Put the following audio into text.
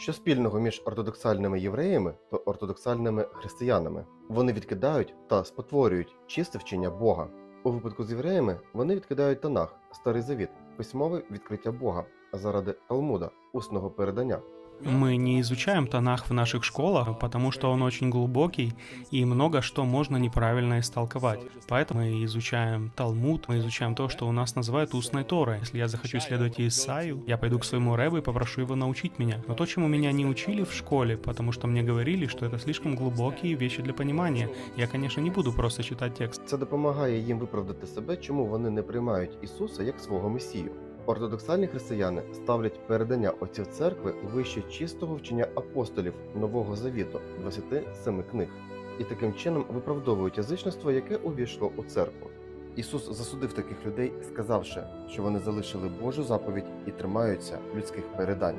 Що спільного між ортодоксальними євреями та ортодоксальними християнами? Вони відкидають та спотворюють чисте вчення Бога. У випадку з євреями вони відкидають Танах, Старий Завіт, письмове відкриття Бога заради Талмуда, усного передання. Мы не изучаем Танах в наших школах, потому что он очень глубокий и много что можно неправильно истолковать. Поэтому мы изучаем Талмуд, мы изучаем то, что у нас называют устной Торой. Если я захочу следовать Исаию, я пойду к своему рэбу и попрошу его научить меня. Но то, чему меня не учили в школе, потому что мне говорили, что это слишком глубокие вещи для понимания, я, конечно, не буду просто читать текст. Це допомагає їм виправдати себе, чому вони не приймають Ісуса як свого Месію. Ортодоксальні християни ставлять передання отців церкви вище чистого вчення апостолів Нового Завіту 27 книг, і таким чином виправдовують язичництво, яке увійшло у церкву. Ісус засудив таких людей, сказавши, що вони залишили Божу заповідь і тримаються людських передань.